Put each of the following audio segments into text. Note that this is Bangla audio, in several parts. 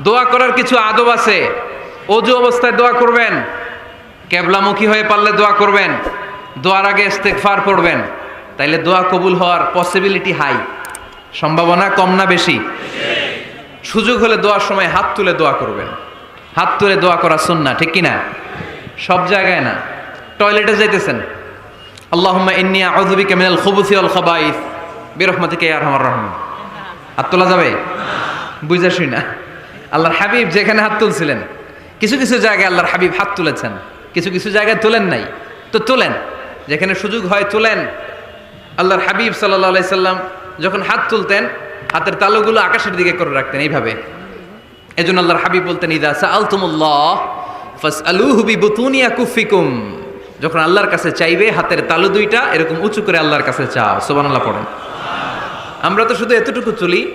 দোয়া করার কিছু আদব আছে? অজু অবস্থায় দোয়া করবেন? কেবলামুখী হয়ে পারলে দোয়া করবেন? দোয়ার আগে ইস্তেগফার পড়বেন? তাইলে দোয়া কবুল হওয়ার পসিবিলিটি হাই সম্ভাবনা কম না বেশি? সুযোগ হলে দোয়ার সময় হাত তুলে দোয়া করবেন। হাত তুলে দোয়া করা সুন্না ঠিক কিনা? সব জায়গায় না। টয়লেটে যাইতেছেন। আল্লাহুম্মা ইন্নী আউযু বিকা মিনাল খুবুসি ওয়াল খাবাইস। বিরহমাতিকা ইয়া আরহামার রাহিম। হাত তোলা যাবে? বুঝা শুই না। আল্লাহর হাবিব যেখানে হাত তুলছিলেন। কিছু কিছু জায়গায় আল্লাহর হাবিব হাত তুলেছেন। কিছু কিছু জায়গায় তোলেন নাই। তো তোলেন। যেখানে সুযোগ হয় তোলেন। আল্লাহর হাবিব সাল্লাহ সাল্লাম যখন হাত তুলতেন, হাতের তালুগুলো আকাশের দিকে করে রাখতেন এইভাবে। এজন্য আল্লাহর হাবিব বলতেন, ইদা সাআলতুমুল্লাহ ফাসআলুহু বিবুতুনিয়া কুফিকুম যখন আল্লাহর কাছে চাইবে, হাতের তালু দুইটা এরকম উঁচু করে আল্লাহর কাছে চাও। সুবহানাল্লাহ পড়েন। আমরা তো শুধু এতটুকু তুলি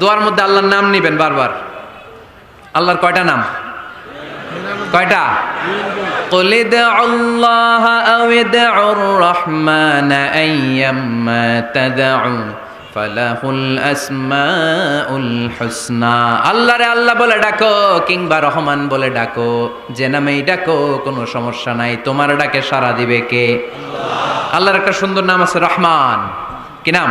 দোয়ার মধ্যে আল্লাহর নাম নিবেন বারবার আল্লাহর কয়টা নাম কয়টা قل ادعوا الله أو ادعوا الرحمن أيما تدعوا فله الأسماء الحسنى আল্লাহ রে আল্লাহ বলে ডাকো কিংবা রহমান বলে ডাকো যে নামেই ডাকো কোনো সমস্যা নাই তোমার ডাকে সারা দিবে কে আল্লাহর একটা সুন্দর নাম আছে রহমান কি নাম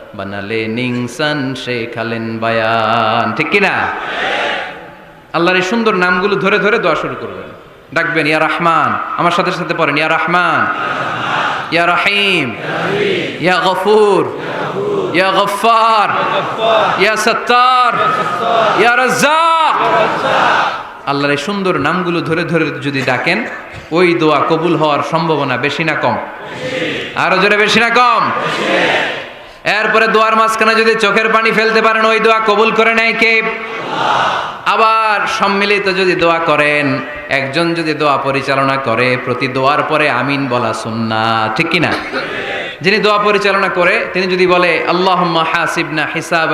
বানালেন ইনসান শেখালেন বায়ান। ঠিক কিনা? আল্লাহর এই সুন্দর নামগুলো ধরে ধরে দোয়া শুরু করবেন। ডাকবেন, ইয়া রহমান। আমার সাথে সাথে পড়েন, ইয়া রহমান। ইয়া রহিম। ইয়া গফুর। ইয়া গফার ইয়া সত্তার। ইয়া রাজ্জাক। আল্লাহর এই সুন্দর নামগুলো ধরে ধরে যদি ডাকেন, ওই দোয়া কবুল হওয়ার সম্ভাবনা বেশি না কম? আরও জোরে বেশি না কম? এরপরে দোয়ার মাঝখানে যদি চোখের পানি ফেলতে পারেন, ওই দোয়া কবুল করে নেয় কে? আবার সম্মিলিত যদি দোয়া করেন, একজন যদি দোয়া পরিচালনা করে, প্রতি দোয়ার পরে আমিন বলা সুন্না, ঠিক কিনা? যিনি দোয়া পরিচালনা করে, তিনি যদি বলে আল্লাহ হিসাব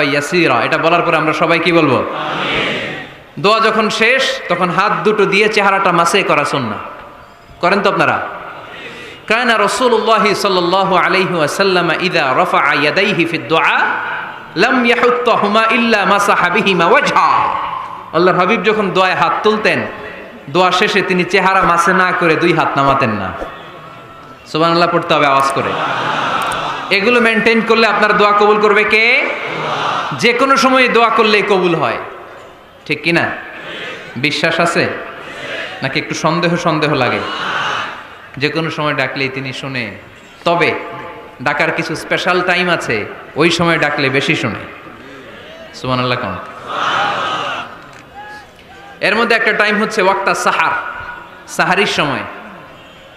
এটা বলার পরে আমরা সবাই কি বলব? দোয়া যখন শেষ, তখন হাত দুটো দিয়ে চেহারাটা মাসে করা সুন্না। করেন তো আপনারা? কায়না রসুল্লাহ সাল্লাহ আলহি আসাল্লাম ইদা রফা ইয়াদাইহি ফি দোয়া লাম ইয়াহুত্তাহুমা ইল্লা মাসাহাবিহিমা ওয়াজহা। আল্লাহ হাবিব যখন দোয়ায় হাত তুলতেন, দোয়া শেষে তিনি চেহারা মাসে না করে দুই হাত নামাতেন না। সোবান আল্লাহ পড়তে হবে আওয়াজ করে। এগুলো মেনটেন করলে আপনার দোয়া কবুল করবে কে? যে কোনো সময় দোয়া করলেই কবুল হয়। ঠিক কি না বিশ্বাস আছে? নাকি একটু সন্দেহ সন্দেহ লাগে? যে কোনো সময় ডাকলেই তিনি শুনে। তবে ডাকার কিছু স্পেশাল টাইম আছে, ওই সময় ডাকলে বেশি শুনে। সুমান আল্লাহ কম এর মধ্যে একটা টাইম হচ্ছে ওয়াক্তা সাহার সাহারির সময়,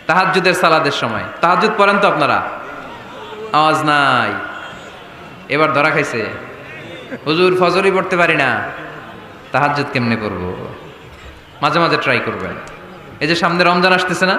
তাহাজ্জুদের সালাদের সময়। তাহাজ্জুদ পড়েন তো আপনারা? আওয়াজ নাই। এবার ধরা খাইছে। হুজুর ফজরই পড়তে পারি না। তাহাজ্জুদ কেমনে করব? মাঝে মাঝে ট্রাই করবেন। এই যে সামনে রমজান আসতেছে না?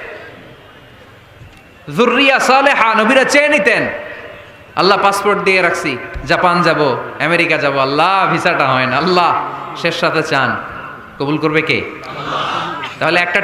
জুরিয়া সালেহা, নবীরা চেয়ে নিতেন। আল্লাহ পাসপোর্ট দিয়ে রাখছি, জাপান যাব, আমেরিকা যাব, আল্লাহ, ভিসাটা হয় না, আল্লাহ, শেষ সাথে চান। কবুল করবে কে? তাহলে একটা